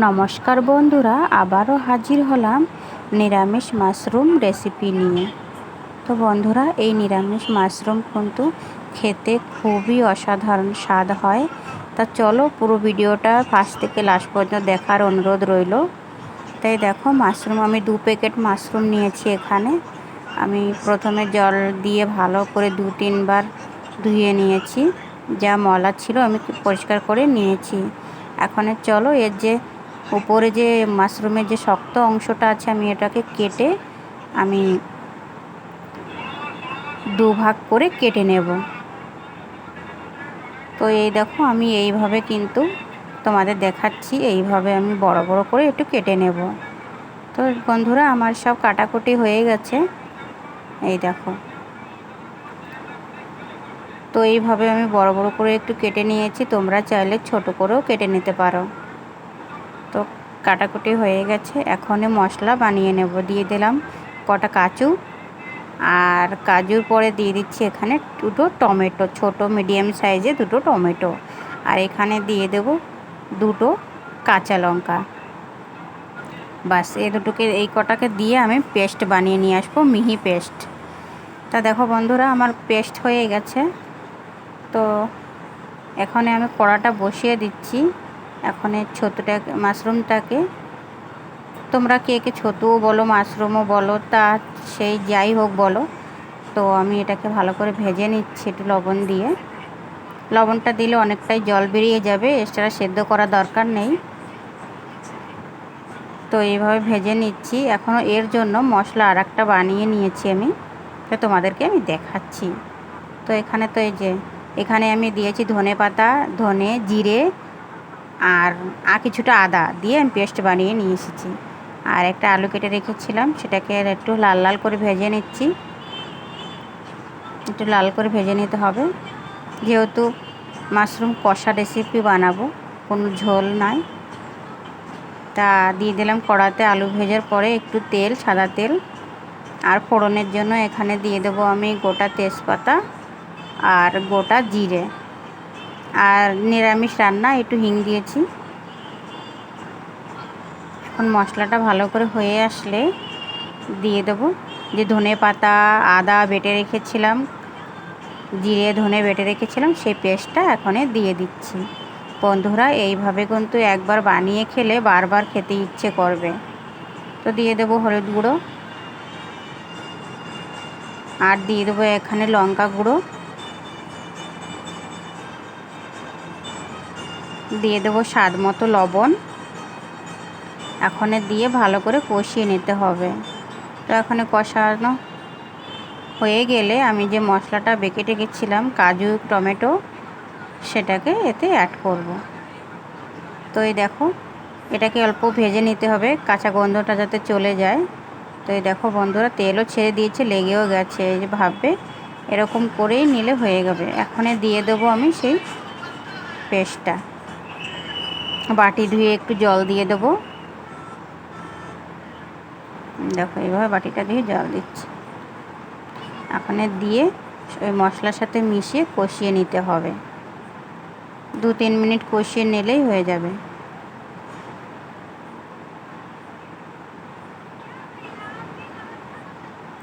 নমস্কার বন্ধুরা, আবারও হাজির হলাম নিরামিষ মাশরুম রেসিপি নিয়ে। তো বন্ধুরা, এই নিরামিষ মাশরুম কিন্তু খেতে খুবই অসাধারণ স্বাদ হয়। তা চলো পুরো ভিডিওটা ফার্স্ট থেকে লাস্ট পর্যন্ত দেখার অনুরোধ রইল। তাই দেখো, মাশরুম আমি দু প্যাকেট মাশরুম নিয়েছি এখানে। আমি প্রথমে জল দিয়ে ভালো করে দু তিনবার ধুয়ে নিয়েছি। যা মলা ছিল আমি পরিষ্কার করে নিয়েছি। এখন চলো, এর যে উপরে যে মাশরুমের যে শক্ত অংশটা আছে, আমি এটাকে কেটে আমি দু ভাগ করে কেটে নেব। তো এই দেখো, আমি এইভাবে কিন্তু তোমাদের দেখাচ্ছি, এইভাবে আমি বড় বড় করে একটু কেটে নেব। তো বন্ধুরা, আমার সব কাটাকুটি হয়ে গেছে। এই দেখো। তো এইভাবে আমি বড় বড় করে একটু কেটে নিয়েছি, তোমরা চাইলে ছোট করেও কেটে নিতে পারো। কাটাকুটি হয়ে গেছে। এখনই মশলা বানিয়ে নেব। দিয়ে দিলাম কটা কাজু। আর কাজুর পরে দিয়ে দিচ্ছি এখানে দুটো টমেটো, ছোট, মিডিয়াম সাইজে দুটো টমেটো। আর এখানে দিয়ে দেব দুটো কাঁচা লঙ্কা। বাস এই দুটোকে, এই কটাকে দিয়ে আমি পেস্ট বানিয়ে নিয়ে আসব, মিহি পেস্ট। তা দেখো বন্ধুরা, আমার পেস্ট হয়ে গেছে। তো এখানে আমি কড়াটা বসিয়ে দিচ্ছি। এখন ছতুটা মাশরুমটাকে। তোমরা কে কে ছতুও বলো, মাশরুমও বলো, তা সেই যাই হোক বলো। তো আমি এটাকে ভালো করে ভেজে নিচ্ছি একটু লবণ দিয়ে। লবণটা দিলে অনেকটাই জল বেরিয়ে যাবে, এক্সট্রা সেদ্ধ করা দরকার নেই। তো এইভাবে ভেজে নিচ্ছি। এখনও এর জন্য মশলা আর একটা বানিয়ে নিয়েছি আমি। তো তোমাদেরকে আমি দেখাচ্ছি। তো এখানে তো এই যে, এখানে আমি দিয়েছি ধনে পাতা, ধনে, জিরে আর আর কিছুটা আদা দিয়ে আমি পেস্ট বানিয়ে নিয়ে এসেছি। আর একটা আলু কেটে রেখেছিলাম, সেটাকে একটু লাল লাল করে ভেজে নিচ্ছি। একটু লাল করে ভেজে নিতে হবে। যেহেতু মাশরুম কষা রেসিপি বানাবো, কোনো ঝোল নাই। তা দিয়ে দিলাম কড়াতে আলু ভেজার পরে একটু তেল, সাদা তেল। আর ফোড়নের জন্য এখানে দিয়ে দেবো আমি গোটা তেজপাতা আর গোটা জিরে। আর নিরামিষ রান্না, একটু হিং দিয়েছি। এখন মশলাটা ভালো করে হয়ে আসলে দিয়ে দেবো। যে ধনে পাতা, আদা বেটে রেখেছিলাম, জিরে, ধনে বেটে রেখেছিলাম, সেই পেস্টটা এখানে দিয়ে দিচ্ছি। বন্ধুরা, এইভাবে কিন্তু একবার বানিয়ে খেলে বারবার খেতে ইচ্ছে করবে। তো দিয়ে দেবো হলুদ গুঁড়ো। আর দিয়ে দেবো এখানে লঙ্কা গুঁড়ো। দিয়ে দেবো স্বাদ মতো লবণ। এখনে দিয়ে ভালো করে কষিয়ে নিতে হবে। তো এখানে কষানো হয়ে গেলে আমি যে মশলাটা বেঁকে রেখেছিলাম, কাজু, টমেটো, সেটাকে এতে অ্যাড করব। তো এই দেখো, এটাকে অল্প ভেজে নিতে হবে, কাঁচা গন্ধটা যাতে চলে যায়। তো এই দেখো বন্ধুরা, তেলও ছেড়ে দিয়েছে, লেগেও গেছে, এই যে ভাববে, এরকম করেই নিলে হয়ে যাবে। এখানে দিয়ে দেবো আমি সেই পেস্টটা। বাটি ধুয়ে একটু জল দিয়ে দেবো। দেখো এইভাবে বাটিটা দিয়ে জল দিচ্ছি। এখানে দিয়ে ওই মশলার সাথে মিশিয়ে কষিয়ে নিতে হবে। দু তিন মিনিট কষিয়ে নিলেই হয়ে যাবে।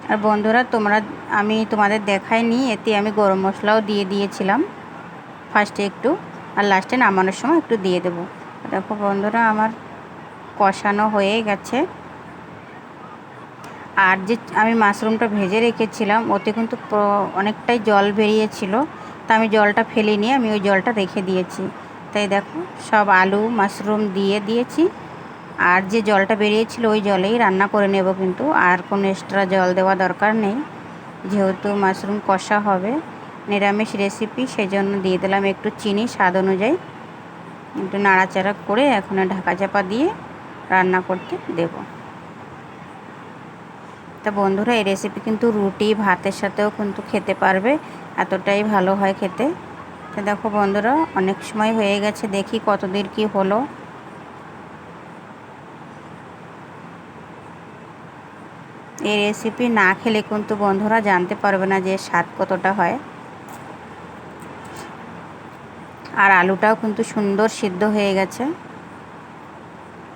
আর বন্ধুরা, তোমরা, আমি তোমাদের দেখাইনি, এতে আমি গরম মশলাও দিয়ে দিয়েছিলাম। ফার্স্টে একটু, আর লাস্টে নামানোর সময় একটু দিয়ে দেবো। দেখো বন্ধুরা, আমার কষানো হয়ে গেছে। আর যে আমি মাশরুমটা ভেজে রেখেছিলাম, ওতে কিন্তু অনেকটাই জল বেরিয়েছিল। তা আমি জলটা ফেলে নিয়ে আমি ওই জলটা রেখে দিয়েছি। তাই দেখো, সব আলু, মাশরুম দিয়ে দিয়েছি। আর যে জলটা বেরিয়েছিল, ওই জলেই রান্না করে নেব কিন্তু। আর কোনো এক্সট্রা জল দেওয়া দরকার নেই। যেহেতু মাশরুম কষা হবে, নিরামিষ রেসিপি সেই জন্য দিয়ে দিলাম একটু চিনি, স্বাদ অনুযায়ী। একটু নাড়াচাড়া করে এখন ঢাকা চাপা দিয়ে রান্না করতে দেব। তা বন্ধুরা, এই রেসিপি কিন্তু রুটি, ভাতের সাথেও কিন্তু খেতে পারবে, এতটাই ভালো হয় খেতে। তো দেখো বন্ধুরা, অনেক সময় হয়ে গেছে, দেখি কতদূর কি হলো। এই রেসিপি না খেলে কিন্তু বন্ধুরা জানতে পারবে না যে স্বাদ কতটা হয়। আর আলুটাও কিন্তু সুন্দর সিদ্ধ হয়ে গেছে।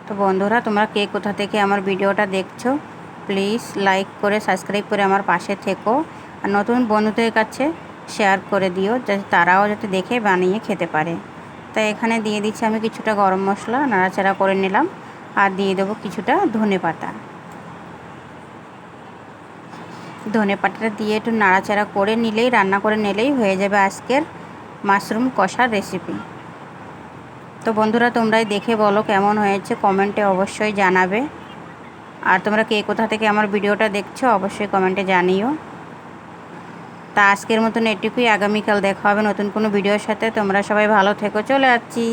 তো বন্ধুরা, তোমরা কে কোথা থেকে আমার ভিডিওটা দেখছ প্লিজ লাইক করে সাবস্ক্রাইব করে আমার পাশে থেকো। আর নতুন বন্ধুদের কাছে শেয়ার করে দিও, যাতে তারাও যাতে দেখে বানিয়ে খেতে পারে। তাই এখানে দিয়ে দিচ্ছি আমি কিছুটা গরম মশলা, নাড়াচাড়া করে নিলাম। আর দিয়ে দেবো কিছুটা ধনে পাতা। ধনে পাতাটা দিয়ে একটু নাড়াচাড়া করে নিলেই, রান্না করে নিলেই হয়ে যাবে আজকের মাশরুম কষার রেসিপি তো বন্ধুরা, তোমরাই দেখে বলো কেমন হয়েছে কমেন্টে অবশ্যই জানাবে। আর তোমরা কে কোথা থেকে আমার ভিডিওটা দেখছ, অবশ্যই কমেন্টে জানিও। তা আজকের মতন এটুকুই, আগামীকাল দেখা হবে নতুন কোনো ভিডিওর সাথে। তোমরা সবাই ভালো থেকো, চলে যাচ্ছি